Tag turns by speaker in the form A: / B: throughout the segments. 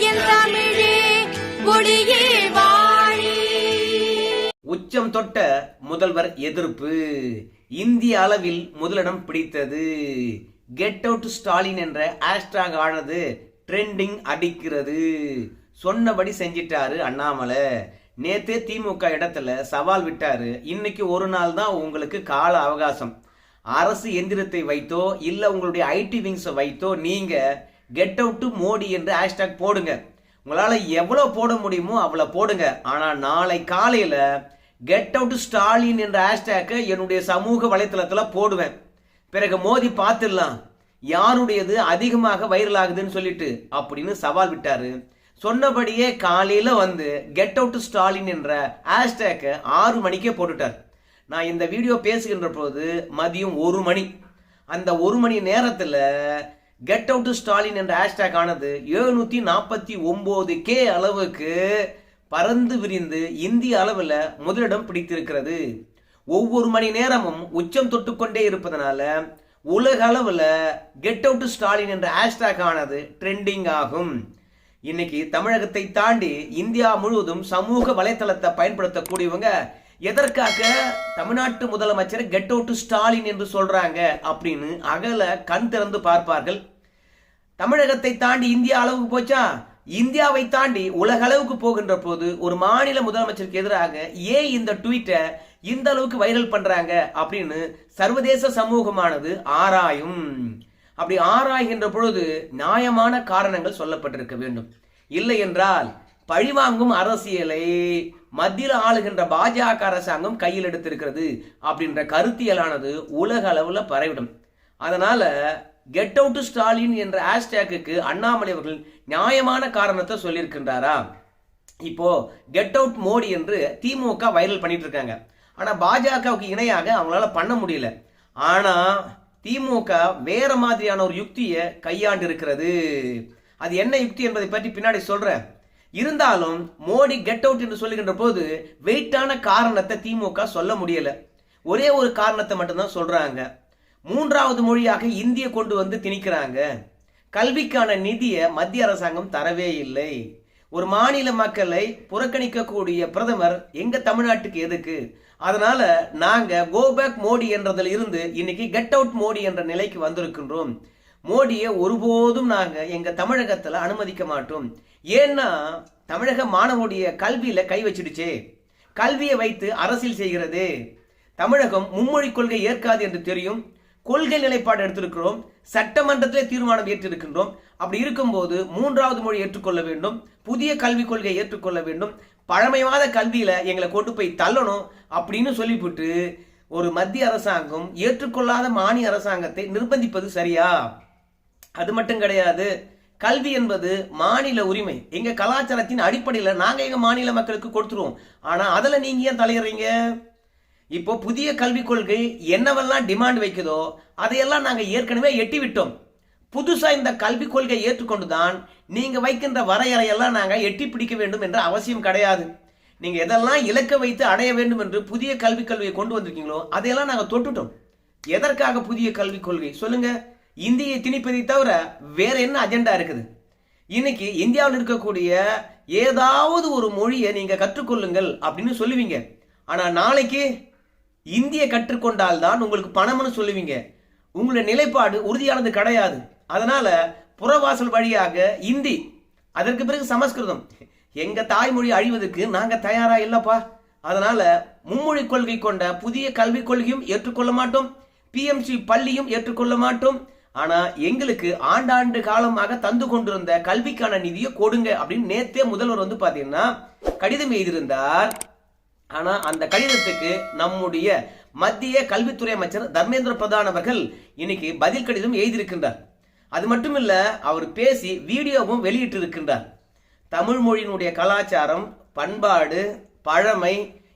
A: என் தமிழே வாழி.
B: உச்சம் தொட்ட முதல்வர் எதிர்ப்பு. இந்திய அளவில் முதலிடம் பிடித்தது. கெட் அவுட் ஸ்டாலின் என்ற ஹேஷ்டாக் ஆனது ட்ரெண்டிங் அடிக்கிறது. சொன்னபடி செஞ்சிட்டாரு அண்ணாமலை. நேத்தே திமுக இடத்துல சவால் விட்டாரு. இன்னைக்கு ஒரு நாள் தான் உங்களுக்கு கால அவகாசம். அரசு எந்திரத்தை வைத்தோ இல்ல உங்களுடைய ஐடி விங்ஸை வைத்தோ நீங்க கெட் அவுட் மோடி என்று ஹேஷ்டாக் போடுங்க. உங்களால் எவ்வளோ போட முடியுமோ அவ்வளோ போடுங்க. ஆனால் நாளை காலையில் கெட் அவுட் ஸ்டாலின் என்ற ஹேஷ்டேக்கை என்னுடைய சமூக வலைத்தளத்தில் போடுவேன். பிறகு மோதி பார்த்துடலாம். யாருடையது அதிகமாக வைரல் ஆகுதுன்னு சொல்லிட்டு அப்படின்னு சவால் விட்டார். சொன்னபடியே காலையில் வந்து கெட் அவுட் ஸ்டாலின் என்ற ஹேஷ்டேக்கை ஆறு மணிக்கே போட்டுட்டார். நான் இந்த வீடியோ பேசுகின்ற போது மதியம் ஒரு மணி. அந்த ஒரு மணி நேரத்தில் கெட் அவுட் ஸ்டாலின் என்ற ஹேஷ்டேக் ஆனது எழுநூற்றி நாற்பத்தி ஒம்பது கே அளவுக்கு பறந்து விரிந்து இந்திய அளவில் முதலிடம் பிடித்திருக்கிறது. ஒவ்வொரு மணி நேரமும் உச்சம் தொட்டுக்கொண்டே இருப்பதனால உலக அளவில் கெட் அவுட் ஸ்டாலின் என்ற ஹேஷ்டேக் ஆனது ட்ரெண்டிங் ஆகும். இன்னைக்கு தமிழகத்தை தாண்டி இந்தியா முழுவதும் சமூக வலைத்தளத்தை பயன்படுத்தக்கூடியவங்க எதற்காக தமிழ்நாட்டு முதலமைச்சர் கெட் அவுட் ஸ்டாலின் என்று சொல்றாங்க அப்படின்னு அகல கண் திறந்து பார்ப்பார்கள். தமிழகத்தை தாண்டி இந்தியா அளவுக்கு போச்சா? இந்தியாவை தாண்டி உலக அளவுக்கு போகின்ற போது ஒரு மாநில முதலமைச்சருக்கு எதிராக ஏன் இந்த ட்வீட்டை இந்த அளவுக்கு வைரல் பண்றாங்க அப்படின்னு சர்வதேச சமூகமானது ஆராயும். அப்படி ஆராய்கின்ற பொழுது நியாயமான காரணங்கள் சொல்லப்பட்டிருக்க வேண்டும். இல்லை என்றால் பழிவாங்கும் அரசியலை மத்தியில் ஆளுகின்ற பாஜக அரசாங்கம் கையில் எடுத்திருக்கிறது அப்படின்ற கருத்தியலானது உலக அளவில் பரவிடும். அதனால கெட் அவுட் ஸ்டாலின் என்ற ஹேஷ்டேக்கு அண்ணாமலை அவர்கள் நியாயமான காரணத்தை சொல்லியிருக்கின்றாரா? இப்போ கெட் அவுட் மோடி என்று திமுக வைரல் பண்ணிட்டு இருக்காங்க ஆனால் பாஜகவுக்கு இணையாக அவங்களால பண்ண முடியல. ஆனா திமுக வேற மாதிரியான ஒரு யுக்தியை கையாண்டு இருக்கிறது அது என்ன யுக்தி என்பதை பற்றி பின்னாடி சொல்றேன். இருந்தாலும் மோடி கெட் அவுட் என்று சொல்லுகின்ற போது வெயிட்டான காரணத்தை திமுக சொல்ல முடியல. ஒரே ஒரு காரணத்தை மட்டும்தான் சொல்றாங்க. மூன்றாவது மொழியாக இந்திய கொண்டு வந்து திணிக்கிறாங்க. கல்விக்கான நிதியை மத்திய அரசாங்கம் தரவே இல்லை. ஒரு மாநில மக்களை புறக்கணிக்கக்கூடிய பிரதமர் எங்க தமிழ்நாட்டுக்கு எதுக்கு? அதனால நாங்க கோ பேக் மோடி என்றதில் இருந்து இன்னைக்கு கெட் அவுட் மோடி என்ற நிலைக்கு வந்திருக்கின்றோம். மோடியை ஒருபோதும் நாங்க எங்க தமிழகத்துல அனுமதிக்க மாட்டோம். ஏன்னா தமிழக மாணவனுடைய கல்வியில கை வச்சிடுச்சே. கல்வியை வைத்து அரசியல் செய்கிறது. தமிழகம் மும்மொழி கொள்கை ஏற்காது என்று தெரியும். கொள்கை நிலைப்பாடு எடுத்திருக்கிறோம். சட்டமன்றத்திலே தீர்மானம் ஏற்றிருக்கின்றோம். அப்படி இருக்கும்போது மூன்றாவது மொழி ஏற்றுக்கொள்ள வேண்டும். புதிய கல்விக் கொள்கை ஏற்றுக்கொள்ள வேண்டும். பழமைவாத கல்வியில எங்களை கொண்டு போய் தள்ளணும் அப்படின்னு சொல்லிவிட்டு ஒரு மத்திய அரசாங்கம் ஏற்றுக்கொள்ளாத மாநில அரசாங்கத்தை நிர்பந்திப்பது சரியா? அது மட்டும் கிடையாது. கல்வி என்பது மாநில உரிமை. எங்க கலாச்சாரத்தின் அடிப்படையில் நாங்க எங்க மாநில மக்களுக்கு கொடுத்துருவோம். ஆனா அதுல நீங்க ஏன் தலையிடுறீங்க? இப்போ புதிய கல்விக் கொள்கை என்னவெல்லாம் டிமாண்ட் வைக்குதோ அதையெல்லாம் நாங்க ஏற்கனவே எட்டி விட்டோம் புதுசா இந்த கல்விக் கொள்கை ஏற்றுக்கொண்டுதான் நீங்க வைக்கின்ற வரையறையெல்லாம் நாங்க எட்டி பிடிக்க வேண்டும் என்ற அவசியம் கிடையாது. நீங்க எதெல்லாம் இலக்க வைத்து அடைய வேண்டும் என்று புதிய கல்விக் கொள்கையை கொண்டு வந்திருக்கீங்களோ அதையெல்லாம் நாங்க தொட்டுட்டோம். எதற்காக புதிய கல்விக் கொள்கை? சொல்லுங்க. இந்தியை திணிப்பதை தவிர வேற என்ன அஜெண்டா இருக்குது? இன்னைக்கு இந்தியாவில் இருக்கக்கூடிய ஏதாவது ஒரு மொழியை நீங்க கற்றுக்கொள்ளுங்கள் அப்படின்னு சொல்லுவீங்க. ஆனா நாளைக்கு இந்திய கற்றுக்கொண்டால் தான் உங்களுக்கு பணம்னு சொல்லுவீங்க. உங்களுடைய நிலைப்பாடு உறுதியானது கிடையாது. அதனால புறவாசல் வழியாக இந்தி அதற்கு பிறகு சமஸ்கிருதம். எங்க தாய்மொழி அழிவதற்கு நாங்க தயாரா இல்லப்பா. அதனால மும்மொழி கொள்கை கொண்ட புதிய கல்விக் கொள்கையும் ஏற்றுக்கொள்ள மாட்டோம். பிஎம்சி பள்ளியும் ஏற்றுக்கொள்ள மாட்டோம். ஆனா எங்களுக்கு ஆண்டாண்டு காலமாக தந்து கொண்டிருந்த கல்விக்கான நிதியை கொடுங்க அப்படின்னு நேத்தே முதல்வர் வந்து பாத்தீங்கன்னா கடிதம் எழுதியிருந்தார். ஆனா அந்த கடிதத்துக்கு நம்முடைய மத்திய கல்வித்துறை அமைச்சர் தர்மேந்திர பிரதான் அவர்கள் இன்னைக்கு பதில் கடிதம் எழுதியிருக்கின்றார். அது மட்டும் இல்ல அவர் பேசி வீடியோவும் வெளியிட்டு இருக்கின்றார் தமிழ் மொழியினுடைய கலாச்சாரம் பண்பாடு பழமை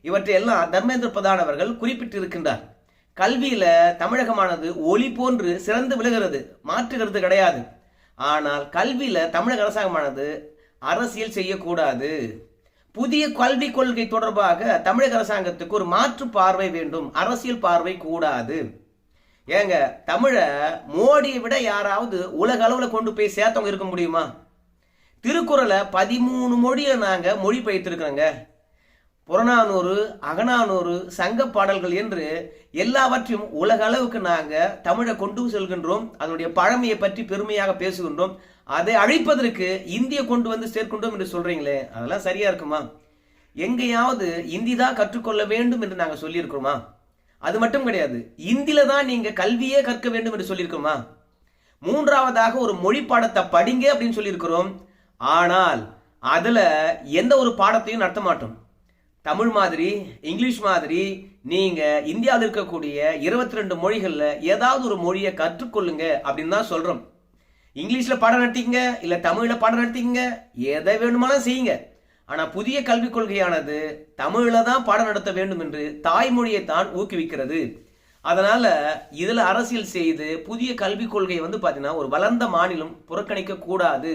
B: இவற்றையெல்லாம் தர்மேந்திர பிரதான் அவர்கள் குறிப்பிட்டிருக்கின்றார். கல்வியில தமிழகமானது ஒளி போன்று சிறந்து விழுகிறது. மாற்றுகிறது கிடையாது. ஆனால் கல்வியில தமிழக அரசாங்கமானது அரசியல் செய்யக்கூடாது. புதிய கல்விக் கொள்கை தொடர்பாக தமிழக அரசாங்கத்துக்கு ஒரு மாற்று பார்வை வேண்டும். அரசியல் பார்வை கூடாது. ஏங்க தமிழ மோடியை விட யாராவது உலக அளவில் கொண்டு போய் சேர்த்தவங்க இருக்க முடியுமா? திருக்குறளை பதிமூணு மொழியை நாங்கள் மொழிபெயர்த்திருக்கிறோங்க. புறநானூறு அகநானூறு சங்க பாடல்கள் என்று எல்லாவற்றையும் உலக அளவுக்கு நாங்கள் தமிழை கொண்டு செல்கின்றோம் அதனுடைய பழமையை பற்றி பெருமையாக பேசுகின்றோம். அதை அழிப்பதற்கு இந்திய கொண்டு வந்து சேர்க்கின்றோம் என்று சொல்றீங்களே அதெல்லாம் சரியா இருக்குமா? எங்கேயாவது இந்தி தான் கற்றுக்கொள்ள வேண்டும் என்று நாங்கள் சொல்லியிருக்கிறோமா? அது மட்டும் கிடையாது இந்தியில தான் நீங்க கல்வியே கற்க வேண்டும் என்று சொல்லியிருக்கிறோமா? மூன்றாவதாக ஒரு மொழி பாடத்தை படிங்க அப்படின்னு சொல்லியிருக்கிறோம். ஆனால் அதுல எந்த ஒரு பாடத்தையும் நடத்த மாட்டோம். தமிழ் மாதிரி இங்கிலீஷ் மாதிரி நீங்க இந்தியாவில் இருக்கக்கூடிய இருபத்தி ரெண்டு மொழிகளில் ஏதாவது ஒரு மொழியை கற்றுக்கொள்ளுங்க அப்படின்னு தான் சொல்றோம். இங்கிலீஷில் பாடம் நடத்திங்க இல்லை தமிழில் பாடம் நடத்திங்க எதை வேணுமானாலும் செய்யுங்க. ஆனால் புதிய கல்விக் கொள்கையானது தமிழில் தான் பாடம் நடத்த வேண்டும் என்று தாய்மொழியை தான் ஊக்குவிக்கிறது. அதனால இதில் அரசியல் செய்து புதிய கல்விக் கொள்கையை வந்து பார்த்தீங்கன்னா ஒரு வளர்ந்த மாநிலம் புறக்கணிக்க கூடாது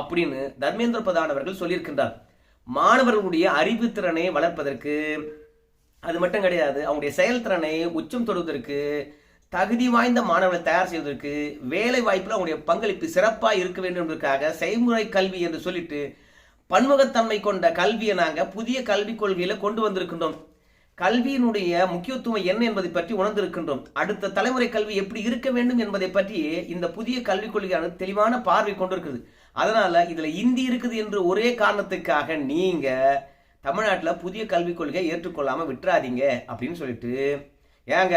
B: அப்படின்னு தர்மேந்திர பிரதான் அவர்கள் சொல்லியிருக்கின்றார். மாணவர்களுடைய அறிவுத்திறனை வளர்ப்பதற்கு அது மட்டும் கிடையாது. அவங்களுடைய செயல்திறனை உச்சம் தொடுவதற்கு தகுதி வாய்ந்த மாணவர்களை தயார் செய்வதற்கு வேலை வாய்ப்பில் அவங்களுடைய பங்களிப்பு சிறப்பாக இருக்க வேண்டும் என்பதற்காக செய்முறை கல்வி என்று சொல்லிட்டு பன்முகத்தன்மை கொண்ட கல்வியை நாங்கள் புதிய கல்விக் கொள்கையில் கொண்டு வந்திருக்கின்றோம். கல்வியினுடைய முக்கியத்துவம் என்ன என்பதை பற்றி உணர்ந்திருக்கின்றோம். அடுத்த தலைமுறை கல்வி எப்படி இருக்க வேண்டும் என்பதை பற்றி இந்த புதிய கல்விக் கொள்கையானது தெளிவான பார்வை கொண்டிருக்கிறது அதனால இதுல இந்தி இருக்குது என்று ஒரே காரணத்துக்காக நீங்க தமிழ்நாட்டில் புதிய கல்விக் கொள்கையை ஏற்றுக்கொள்ளாமல் விட்டுறாதீங்க அப்படின்னு சொல்லிட்டு ஏங்க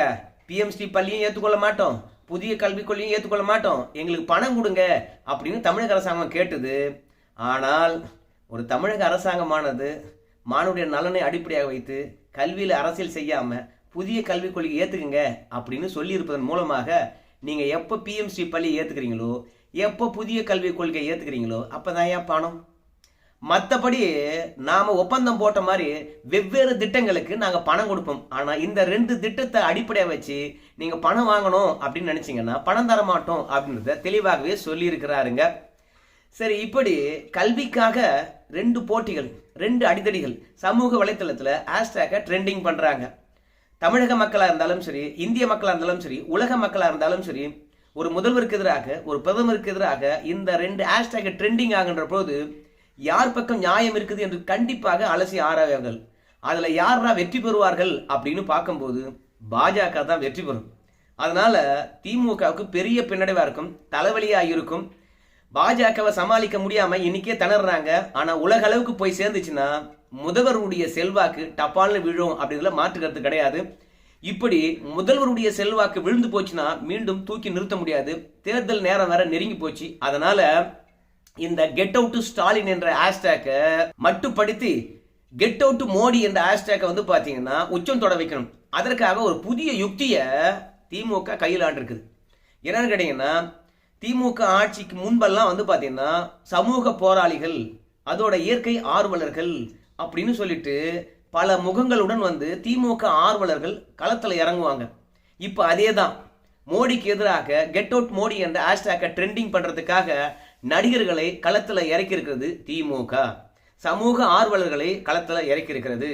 B: பிஎம்சி பள்ளியும் ஏற்றுக்கொள்ள மாட்டோம் புதிய கல்விக் கொள்கையும் ஏற்றுக்கொள்ள மாட்டோம் எங்களுக்கு பணம் கொடுங்க அப்படின்னு தமிழக அரசாங்கம் கேட்டது. ஆனால் ஒரு தமிழக அரசாங்கமானது மாணவருடைய நலனை அடிப்படையாக வைத்து கல்வியில் அரசியல் செய்யாமல் புதிய கல்விக் கொள்கை ஏற்றுக்குங்க அப்படின்னு சொல்லியிருப்பதன் மூலமாக நீங்கள் எப்போ பிஎம்சி பள்ளி ஏற்றுக்கிறீங்களோ எப்போ புதிய கல்விக் கொள்கை ஏற்றுக்கிறீங்களோ அப்போ தான் ஏன் பணம்? மற்றபடி நாம ஒப்பந்தம் போட்ட மாதிரி வெவ்வேறு திட்டங்களுக்கு நாங்கள் பணம் கொடுப்போம். ஆனால் இந்த ரெண்டு திட்டத்தை அடிப்படையாக வச்சு நீங்கள் பணம் வாங்கணும் அப்படின்னு நினச்சிங்கன்னா பணம் தர மாட்டோம் அப்படின்றத தெளிவாகவே சொல்லியிருக்கிறாருங்க. சரி இப்படி கல்விக்காக ரெண்டு போட்டிகள் ரெண்டு அடிதடிகள் சமூக வலைத்தளத்தில் ஹேஷ்டேக்கை ட்ரெண்டிங் பண்ணுறாங்க தமிழக மக்களாக இருந்தாலும் சரி இந்திய மக்களாக இருந்தாலும் சரி உலக மக்களாக இருந்தாலும் சரி ஒரு முதல்வருக்கு எதிராக ஒரு பிரதமருக்கு எதிராக இந்த ரெண்டு ஹேஷ்டேக் ட்ரெண்டிங் ஆகின்ற போது யார் பக்கம் நியாயம் இருக்குது என்று கண்டிப்பாக அலசி ஆராய்வார்கள். அதில் யாரா வெற்றி பெறுவார்கள் அப்படின்னு பார்க்கும்போது பாஜக தான் வெற்றி பெறும். அதனால திமுகவுக்கு பெரிய பின்னடைவாக இருக்கும் தலைவலியாக இருக்கும். பாஜகவை சமாளிக்க முடியாமல் இன்னைக்கே திணறாங்க. ஆனால் உலக அளவுக்கு போய் சேர்ந்துச்சுன்னா முதல்வருடைய செல்வாக்கு டப்பால்னு விழும் அப்படின்றதுல மாற்றுக்கிறது கிடையாது. இப்படி முதல்வருடைய செல்வாக்கு விழுந்து போச்சுன்னா மீண்டும் தூக்கி நிறுத்த முடியாது. தேர்தல் நேரம் வேற நெருங்கி போச்சு. அதனால இந்த கெட் அவுட் ஸ்டாலின் என்ற ஹேஷ்டேக்கை மட்டுப்படுத்தி கெட் அவுட் மோடி என்ற ஹேஷ்டேக்கை வந்து பார்த்தீங்கன்னா உச்சம் தொட வைக்கணும். அதற்காக ஒரு புதிய யுக்தியை திமுக கையில் ஆண்டிருக்குது. என்னன்னு கேட்டீங்கன்னா திமுக ஆட்சிக்கு முன்பெல்லாம் வந்து பார்த்தீங்கன்னா சமூக போராளிகள் அதோட இயற்கை ஆர்வலர்கள் அப்படின்னு சொல்லிட்டு பல முகங்களுடன் வந்து திமுக ஆர்வலர்கள் களத்தில் இறங்குவாங்க. இப்போ அதே தான் மோடிக்கு எதிராக கெட் அவுட் மோடி என்ற ஹேஷ்டேக்கை ட்ரெண்டிங் பண்ணுறதுக்காக நடிகர்களை களத்தில் இறக்கி இருக்கிறது திமுக. சமூக ஆர்வலர்களை களத்தில் இறக்கி இருக்கிறது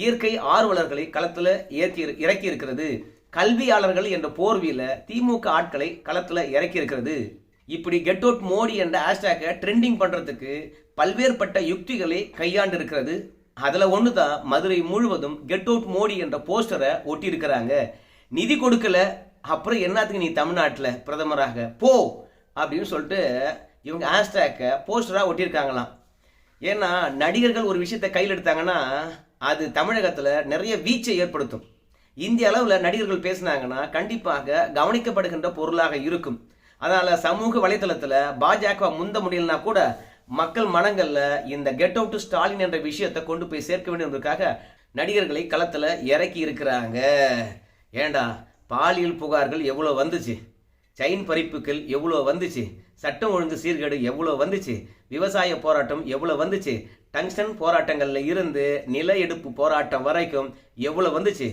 B: இயற்கை ஆர்வலர்களை களத்தில் ஏற்றி இறக்கி இருக்கிறது கல்வியாளர்கள் என்ற போர்வியில் திமுக ஆட்களை களத்தில் இறக்கி இருக்கிறது இப்படி கெட் அவுட் மோடி என்ற ஹேஷ்டேக்கை ட்ரெண்டிங் பண்ணுறதுக்கு பல்வேறுபட்ட யுக்திகளை கையாண்டு இருக்கிறது அதில் ஒன்று தான் மதுரை முழுவதும் கெட் அவுட் மோடி என்ற போஸ்டரை ஒட்டியிருக்கிறாங்க. நிதி கொடுக்கல அப்புறம் என்னத்துக்கு நீ தமிழ்நாட்டில் பிரதமராக போ அப்படின்னு சொல்லிட்டு இவங்க ஹேஷ்டேக்கை போஸ்டராக ஒட்டியிருக்காங்களாம். ஏன்னா நடிகர்கள் ஒரு விஷயத்தை கையில் எடுத்தாங்கன்னா அது தமிழகத்தில் நிறைய வீச்சை ஏற்படுத்தும். இந்திய அளவில் நடிகர்கள் பேசினாங்கன்னா கண்டிப்பாக கவனிக்கப்படுகின்ற பொருளாக இருக்கும். அதனால் சமூக வலைத்தளத்தில் பாஜக முந்த முடியலனா கூட மக்கள் மனங்களில் இந்த கெட் அவுட் ஸ்டாலின் என்ற விஷயத்தை கொண்டு போய் சேர்க்க வேண்டும் நடிகர்களை களத்தில் இறக்கி இருக்கிறாங்க. ஏண்டா பாலியல் புகார்கள் எவ்வளோ வந்துச்சு? செயின் பறிப்புகள் எவ்வளோ வந்துச்சு? சட்டம் ஒழுங்கு சீர்கேடு எவ்வளோ வந்துச்சு? விவசாய போராட்டம் எவ்வளோ வந்துச்சு? டங்ஸ்டன் போராட்டங்களில் இருந்து நில எடுப்பு போராட்டம் வரைக்கும் எவ்வளோ வந்துச்சு?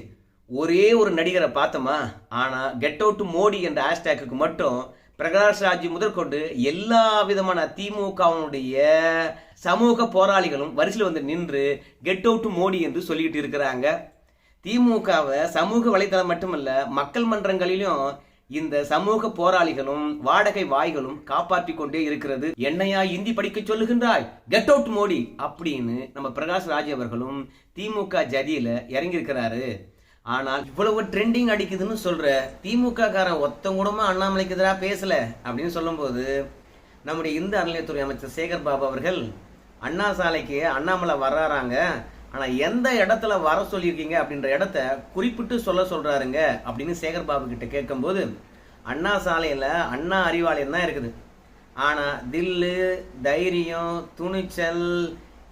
B: ஒரே ஒரு நடிகரை பார்த்தோமா? ஆனால் கெட் அவுட் மோடி என்ற ஹேஷ்டேக்கு மட்டும் பிரகாஷ் ராஜ் முதற்கொண்டு எல்லா விதமான திமுகவுடைய சமூக போராளிகளும் வரிசையில் வந்து நின்று கெட் அவுட் மோடி என்று சொல்லிக்கிட்டு இருக்கிறாங்க. திமுகவை சமூக வலைதளம் மட்டுமல்ல மக்கள் மன்றங்களிலும் இந்த சமூக போராளிகளும் வாடகை வாய்களும் காப்பாற்றி கொண்டே இருக்கிறது. என்னையா இந்தி படிக்க சொல்லுகின்றாய்? Get out Modi! அப்படின்னு நம்ம பிரகாஷ் ராஜ் அவர்களும் திமுக ஜதியில இறங்கியிருக்கிறாரு. ஆனால் இவ்வளவு ட்ரெண்டிங் அடிக்குதுன்னு சொல்ற திமுக காரன் ஒத்த அண்ணாமலைக்கு எதிராக பேசல அப்படின்னு சொல்லும்போது நம்முடைய இந்து அறநிலையத்துறை அமைச்சர் சேகர் பாபு அவர்கள் அண்ணா சாலைக்கு அண்ணாமலை வர்றாராங்க. ஆனா எந்த இடத்துல வர சொல்லியிருக்கீங்க அப்படின்ற இடத்த குறிப்பிட்டு சொல்ல சொல்றாருங்க அப்படின்னு சேகர் பாபு கிட்ட கேட்கும்போது அண்ணா சாலையில அண்ணா அறிவாலயம் தான் இருக்குது. ஆனா தில்லு தைரியம் துணிச்சல்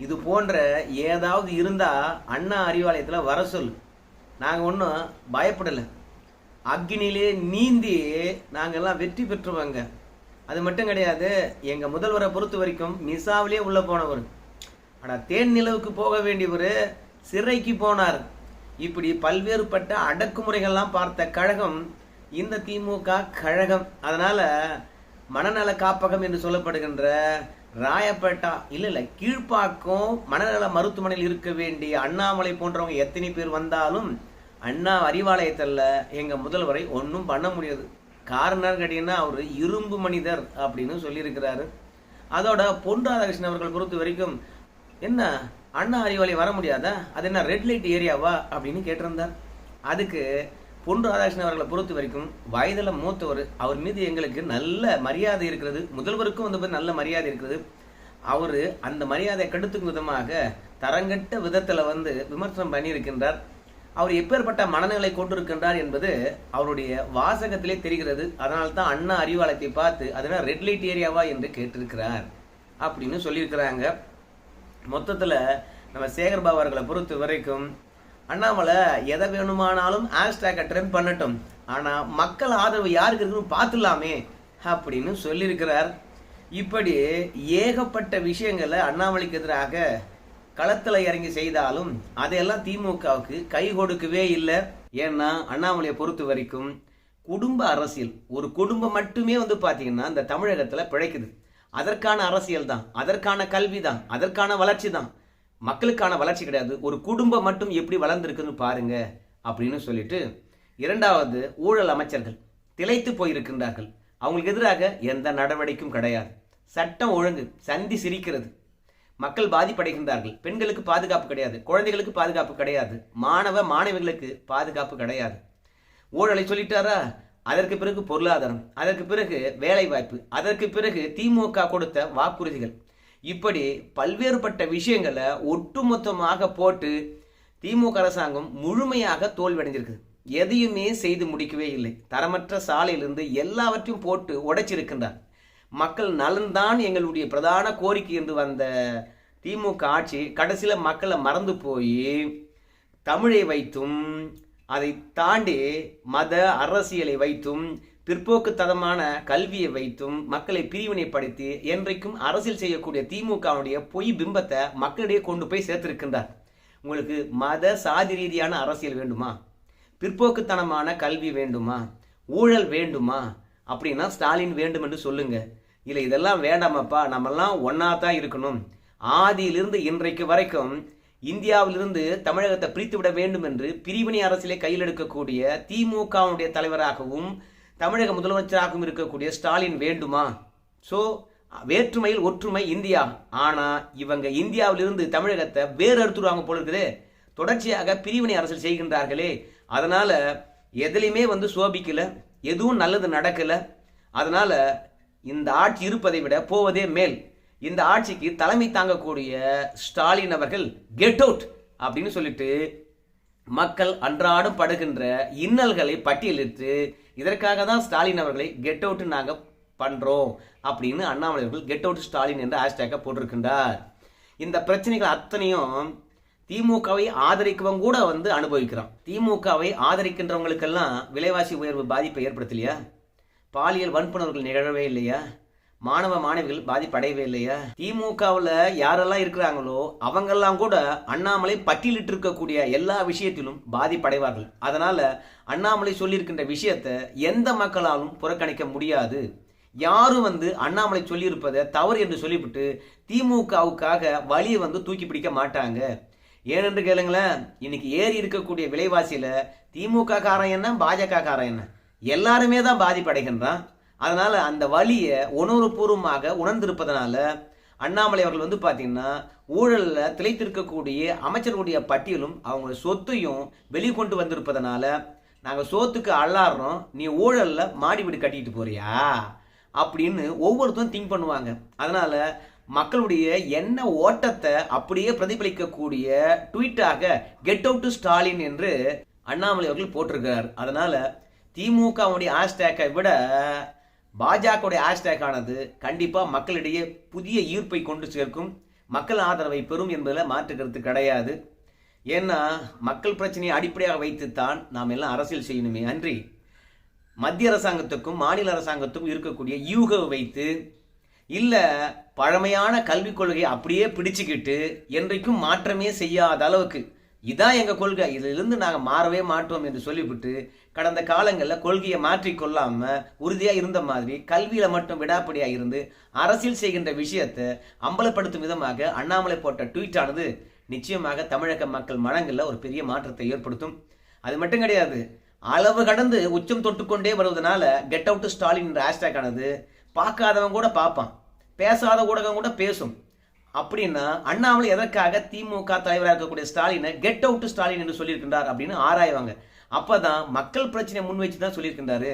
B: இது போன்ற ஏதாவது இருந்தா அண்ணா அறிவாலயத்துல வர சொல்லு. நாங்க ஒன்றும் பயப்படலை. அக்னிலே நீந்தி நாங்கெல்லாம் வெற்றி பெற்றுவாங்க. அது மட்டும் கிடையாது எங்க முதல்வரை பொறுத்த வரைக்கும் மிசாவிலே உள்ள போனவர். ஆனால் தேன் நிலவுக்கு போக வேண்டியவர் சிறைக்கு போனார். இப்படி பல்வேறுபட்ட அடக்குமுறைகள்லாம் பார்த்த கழகம் இந்த திமுக கழகம். அதனால் மனநல காப்பகம் என்று சொல்லப்படுகின்ற ராயப்பேட்டா இல்லை இல்லை கீழ்ப்பாக்கம் மனநல மருத்துவமனையில் இருக்க வேண்டிய அண்ணாமலை போன்றவங்க எத்தனை பேர் வந்தாலும் அண்ணா அறிவாலயத்தில் எங்கள் முதல்வரை ஒன்றும் பண்ண முடியாது. காரணம் கேட்டிங்கன்னா அவர் இரும்பு மனிதர் அப்படின்னு சொல்லியிருக்கிறாரு. அதோட பொன் ராதாகிருஷ்ணன் அவர்கள் பொறுத்த வரைக்கும் என்ன அண்ணா அறிவாளி வர முடியாதா? அது என்ன ரெட் லைட் ஏரியாவா? அப்படின்னு கேட்டிருந்தார். அதுக்கு பொன் ராதாகிருஷ்ணன் அவர்களை பொறுத்த வரைக்கும் வயதில் மூத்தவர். அவர் மீது எங்களுக்கு நல்ல மரியாதை இருக்கிறது. முதல்வருக்கும் வந்து நல்ல மரியாதை இருக்கிறது அவர் அந்த மரியாதையை கெடுத்துக்கும் விதமாக தரங்கட்ட விதத்தில் வந்து விமர்சனம் பண்ணியிருக்கின்றார். அவர் எப்பேற்பட்ட மனநிலை கொண்டிருக்கின்றார் என்பது அவருடைய வாசகத்திலே தெரிகிறது. அதனால தான் அண்ணா அறிவாலயத்தை பார்த்து அதனால் ரெட் லைட் ஏரியாவா என்று கேட்டிருக்கிறார். அப்படின்னு சொல்லியிருக்கிறாங்க. மொத்தத்தில் நம்ம சேகர் பாபு அவர்களை பொறுத்த வரைக்கும் அண்ணாமலை எதை வேணுமானாலும் ஹேஷ்டேக்கை ட்ரெண்ட் பண்ணட்டும். ஆனால் மக்கள் ஆதரவு யாருக்கு இருக்குன்னு பார்த்துலாமே அப்படின்னு சொல்லியிருக்கிறார். இப்படி ஏகப்பட்ட விஷயங்களை அண்ணாமலைக்கு எதிராக களத்தில் இறங்கி செய்தாலும் அதையெல்லாம் திமுகவுக்கு கை கொடுக்கவே இல்லை. ஏன்னா அண்ணாமலையை பொறுத்த வரைக்கும் குடும்ப அரசியல் ஒரு குடும்பம் மட்டுமே வந்து பார்த்தீங்கன்னா இந்த தமிழகத்தில் பிழைக்குது. அதற்கான அரசியல் தான் அதற்கான கல்வி தான் அதற்கான வளர்ச்சி தான். மக்களுக்கான வளர்ச்சி கிடையாது. ஒரு குடும்பம் மட்டும் எப்படி வளர்ந்துருக்குன்னு பாருங்க அப்படின்னு சொல்லிட்டு இரண்டாவது ஊழல் அமைச்சர்கள் திளைத்து போயிருக்கின்றார்கள். அவங்களுக்கு எதிராக எந்த நடவடிக்கையும் கிடையாது. சட்டம் ஒழுங்கு சந்தி சிரிக்கிறது. மக்கள் பாதிப்படைகின்றார்கள். பெண்களுக்கு பாதுகாப்பு கிடையாது. குழந்தைகளுக்கு பாதுகாப்பு கிடையாது. மாணவ மாணவிகளுக்கு பாதுகாப்பு கிடையாது. ஊழலை சொல்லிட்டாரா? அதற்கு பிறகு பொருளாதாரம் அதற்கு பிறகு வேலைவாய்ப்பு அதற்கு பிறகு திமுக கொடுத்த வாக்குறுதிகள். இப்படி பல்வேறுபட்ட விஷயங்களை ஒட்டுமொத்தமாக போட்டு திமுக அரசாங்கம் முழுமையாக தோல்வியடைஞ்சிருக்குது எதையுமே செய்து முடிக்கவே இல்லை. தரமற்ற சாலையிலிருந்து எல்லாவற்றையும் போட்டு உடைச்சிருக்கின்றார். மக்கள் நலன்தான் எங்களுடைய பிரதான கோரிக்கை என்று வந்த திமுக ஆட்சி கடைசியில் மக்களை மறந்து போய் தமிழை வைத்தும் அதை தாண்டி மத அரசியலை வைத்தும் பிற்போக்குத்தனமான கல்வியை வைத்தும் மக்களை பிரிவினைப்படுத்தி என்றைக்கும் அரசியல் செய்யக்கூடிய திமுகவுடைய பொய் பிம்பத்தை மக்களிடையே கொண்டு போய் சேர்த்திருக்கின்றார். உங்களுக்கு மத சாதி ரீதியான அரசியல் வேண்டுமா? பிற்போக்குத்தனமான கல்வி வேண்டுமா? ஊழல் வேண்டுமா? அப்படின்னா ஸ்டாலின் வேண்டும் என்று சொல்லுங்க. இல்லை இதெல்லாம் வேண்டாமப்பா நம்மெல்லாம் ஒன்னா தான் இருக்கணும். ஆதியிலிருந்து இன்றைக்கு வரைக்கும் இந்தியாவிலிருந்து தமிழகத்தை பிரித்து விட வேண்டும் என்று பிரிவினை அரசியலை கையில் எடுக்கக்கூடிய திமுகவுடைய தலைவராகவும் தமிழக முதலமைச்சராகவும் இருக்கக்கூடிய ஸ்டாலின் வேண்டுமா? ஸோ வேற்றுமையில் ஒற்றுமை இந்தியா. ஆனால் இவங்க இந்தியாவிலிருந்து தமிழகத்தை வேறு அறுத்துருவாங்க போல இருக்குதே. தொடர்ச்சியாக பிரிவினை அரசியல் செய்கின்றார்களே. அதனால் எதுலையுமே வந்து சோபிக்கலை. எதுவும் நல்லது நடக்கலை. அதனால் இந்த ஆட்சி இருப்பதை விட போவதே மேல். இந்த ஆட்சிக்கு தலைமை தாங்கக்கூடிய ஸ்டாலின் அவர்கள் கெட் அவுட் அப்படின்னு சொல்லிட்டு மக்கள் அன்றாடம் படுகின்ற இன்னல்களை பட்டியலிட்டு இதற்காக தான் ஸ்டாலின் அவர்களை கெட் அவுட் நாங்கள் பண்றோம் அப்படின்னு அண்ணாமலை அவர்கள் கெட் அவுட் ஸ்டாலின் என்ற ஹேஷ்டேக்கை போட்டிருக்கின்றார். இந்த பிரச்சனைகள் அத்தனையும் திமுகவை ஆதரிக்கவங்க கூட வந்து அனுபவிக்கிறான். திமுகவை ஆதரிக்கின்றவங்களுக்கெல்லாம் விலைவாசி உயர்வு பாதிப்பை ஏற்படுத்தலையா? பாலியல் வன்புணர்வுகள் நிகழவே இல்லையா? மாணவ மாணவிகள் பாதிப்படையவே இல்லையா? திமுகவில் யாரெல்லாம் இருக்கிறாங்களோ அவங்கெல்லாம் கூட அண்ணாமலை பட்டியலிட்டு இருக்கக்கூடிய எல்லா விஷயத்திலும் பாதிப்படைவார்கள். அதனால அண்ணாமலை சொல்லியிருக்கின்ற விஷயத்தை எந்த மக்களாலும் புறக்கணிக்க முடியாது. யாரும் வந்து அண்ணாமலை சொல்லியிருப்பதை தவறு என்று சொல்லிவிட்டு திமுகவுக்காக வழியை வந்து தூக்கி பிடிக்க மாட்டாங்க. ஏனென்று கேளுங்களேன் இன்னைக்கு ஏறி இருக்கக்கூடிய விலைவாசியில திமுக காரம் என்ன பாஜக காரம் என்ன? எல்லாருமே தான் பாதிப்படைகின்றான். அதனால் அந்த வழியை உணர்வுபூர்வமாக உணர்ந்திருப்பதனால அண்ணாமலை அவர்கள் வந்து பார்த்தீங்கன்னா ஊழலில் திளைத்திருக்கக்கூடிய அமைச்சர்களுடைய பட்டியலும் அவங்க சொத்தையும் வெளிக்கொண்டு வந்திருப்பதனால நாங்கள் சோத்துக்கு அல்லாடுறோம் நீ ஊழலில் மாடி வீடு கட்டிட்டு போறியா? அப்படின்னு ஒவ்வொருத்தரும் திங்க் பண்ணுவாங்க. அதனால் மக்களுடைய என்ன ஓட்டத்தை அப்படியே பிரதிபலிக்கக்கூடிய ட்வீட்டாக கெட் அவுட் டு ஸ்டாலின் என்று அண்ணாமலை அவர்கள் போட்டிருக்கார். அதனால் திமுகவுடைய ஹேஷ்டேக்கை விட பாஜகவுடைய ஹேஷ்டேக் ஆனது கண்டிப்பாக மக்களிடையே புதிய ஈர்ப்பை கொண்டு சேர்க்கும். மக்கள் ஆதரவை பெறும் என்பதில் மாற்று கருத்து கிடையாது. ஏன்னா மக்கள் பிரச்சனையை அடிப்படையாக வைத்துத்தான் நாம் எல்லாம் அரசியல் செய்யணுமே. அன்றி மத்திய அரசாங்கத்துக்கும் மாநில அரசாங்கத்துக்கும் இருக்கக்கூடிய யூகவை வைத்து இல்லை பழமையான கல்விக் கொள்கையை அப்படியே பிடிச்சுக்கிட்டு என்றைக்கும் மாற்றமே செய்யாத அளவுக்கு. இதான் எங்கள் கொள்கை. இதிலிருந்து நாங்கள் மாறவே மாட்டோம் என்று சொல்லிவிட்டு கடந்த காலங்களில் கொள்கையை மாற்றிக்கொள்ளாம உறுதியாக இருந்த மாதிரி கல்வியில மட்டும் விடாப்படியாக இருந்து அரசியல் செய்கின்ற விஷயத்தை அம்பலப்படுத்தும் விதமாக அண்ணாமலை போட்ட ட்வீட்டானது நிச்சயமாக தமிழக மக்கள் மனங்களில் ஒரு பெரிய மாற்றத்தை ஏற்படுத்தும். அது மட்டும் கிடையாது. அளவு கடந்து உச்சம் தொட்டுக்கொண்டே வருவதனால கெட் அவுட் ஸ்டாலின் ஹேஷ்டேக் ஆனது பார்க்காதவன் கூட பார்ப்பான். பேசாத ஊடகம் கூட பேசும். அப்படின்னா அண்ணாமலை எதற்காக திமுக தலைவராக இருக்கக்கூடிய ஸ்டாலினை கெட் அவுட் ஸ்டாலின் என்று சொல்லியிருக்கின்றார் அப்படின்னு ஆராய்வாங்க. அப்பதான் மக்கள் பிரச்சனையை முன் வச்சு தான் சொல்லியிருக்கின்றாரு.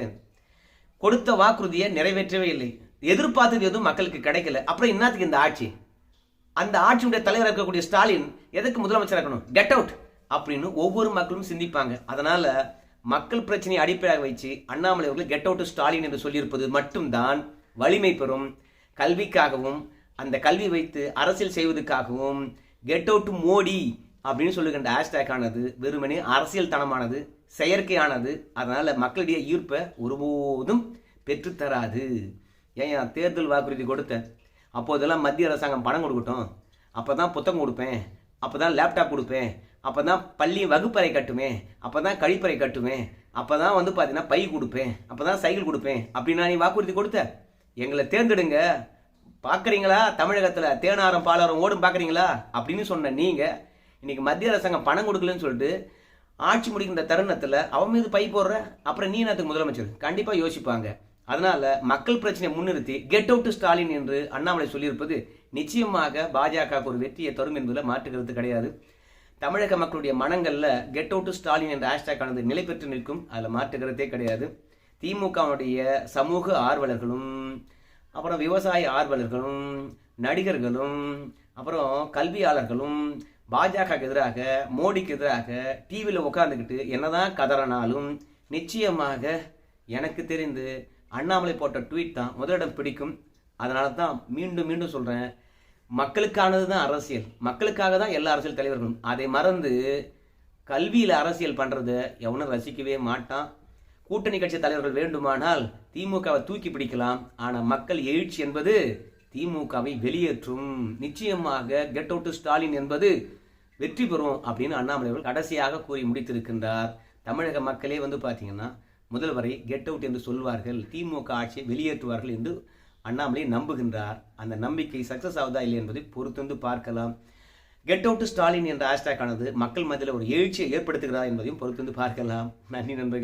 B: கொடுத்த வாக்குறுதியை நிறைவேற்றவே இல்லை. எதிர்பார்த்தது எதுவும் மக்களுக்கு கிடைக்கல. அப்புறம் என்னத்துக்கு இந்த ஆட்சி? அந்த ஆட்சியுடைய தலைவராக இருக்கக்கூடிய ஸ்டாலின் எதுக்கு முதலமைச்சர் இருக்கணும்? கெட் அவுட் அப்படின்னு ஒவ்வொரு மக்களும் சிந்திப்பாங்க. அதனால மக்கள் பிரச்சனையை அடிப்படையாக வச்சு அண்ணாமலை அவர்கள் கெட் அவுட் ஸ்டாலின் என்று சொல்லியிருப்பது மட்டும்தான் வலிமை பெறும். கல்விக்காகவும் அந்த கல்வி வைத்து அரசியல் செய்வதற்காகவும் கெட் அவுட் மோடி அப்படின்னு சொல்லுகின்ற ஹேஷ்டேக் ஆனது வெறுமனே அரசியல் தனமானது செயற்கையானது. அதனால் மக்களுடைய ஈர்ப்பை ஒருபோதும் பெற்றுத்தராது. ஏன் தேர்தல் வாக்குறுதி கொடுத்தேன். அப்போதெல்லாம் மத்திய அரசாங்கம் பணம் கொடுக்கட்டும். அப்போ தான் புத்தகம் கொடுப்பேன். அப்போ தான் லேப்டாப் கொடுப்பேன். அப்போ தான் பள்ளி வகுப்பறை கட்டுவேன் அப்போ தான் கழிப்பறை கட்டுவேன் அப்போ தான் வந்து பார்த்தீங்கன்னா பை கொடுப்பேன். அப்போ தான் சைக்கிள் கொடுப்பேன். அப்படின்னா நீ வாக்குறுதி கொடுத்த. எங்களை தேர்ந்தெடுங்க. பார்க்குறீங்களா தமிழகத்தில் தேனாரம் பாலாரம் ஓடும் பார்க்குறீங்களா அப்படின்னு சொன்ன நீங்கள் இன்றைக்கி மத்திய அரசாங்கம் பணம் கொடுக்கலன்னு சொல்லிட்டு ஆட்சி முடிக்கின்ற தருணத்தில் அவன் மீது பை போடுற? அப்புறம் நீ என்னத்துக்கு முதலமைச்சர்? கண்டிப்பாக யோசிப்பாங்க. அதனால் மக்கள் பிரச்சனையை முன்னிறுத்தி கெட் அவுட் ஸ்டாலின் என்று அண்ணாமலை சொல்லியிருப்பது நிச்சயமாக பாஜக ஒரு வெற்றியை தரும் என்பதில் மாற்றுக்கிறது கிடையாது. தமிழக மக்களுடைய மனங்களில் கெட் அவுட் ஸ்டாலின் என்ற ஹேஷ்டாக் ஆனது நிலை பெற்று நிற்கும். அதில் மாற்றுக்கிறதே கிடையாது. திமுகவுடைய சமூக ஆர்வலர்களும் அப்புறம் விவசாய ஆர்வலர்களும் நடிகர்களும் அப்புறம் கல்வியாளர்களும் பாஜகவுக்கு எதிராக மோடிக்கு எதிராக டிவியில் உட்காந்துக்கிட்டு என்னதான் கதறனாலும் நிச்சயமாக எனக்கு தெரிந்து அண்ணாமலை போட்ட ட்வீட் தான் முதலிடம் பிடிக்கும். அதனால தான் மீண்டும் மீண்டும் சொல்கிறேன் மக்களுக்கானது தான் அரசியல். மக்களுக்காக தான் எல்லா அரசியல் தலைவர்களும். அதை மறந்து கல்வியில் அரசியல் பண்ணுறத எவனும் ரசிக்கவே மாட்டான். கூட்டணி கட்சி தலைவர்கள் வேண்டுமானால் திமுகவை தூக்கி பிடிக்கலாம். ஆனால் மக்கள் எழுச்சி என்பது திமுகவை வெளியேற்றும். நிச்சயமாக கெட் அவுட் ஸ்டாலின் என்பது வெற்றி பெறும் அப்படின்னு அண்ணாமலை அவர்கள் கடைசியாக கூறி முடித்திருக்கின்றார். தமிழக மக்களே வந்து பார்த்தீங்கன்னா முதல்வரை கெட் அவுட் என்று சொல்வார்கள் திமுக ஆட்சியை வெளியேற்றுவார்கள் என்று அண்ணாமலை நம்புகின்றார். அந்த நம்பிக்கை சக்சஸ் ஆகுதா இல்லை என்பதை பொறுத்திருந்து பார்க்கலாம். கெட் அவுட் ஸ்டாலின் என்ற ஹேஷ்டேக் ஆனது மக்கள் மத்தியில் ஒரு எழுச்சியை ஏற்படுத்துகிறதா என்பதையும் பொறுத்திருந்து பார்க்கலாம். நன்றி நண்பர்கள்.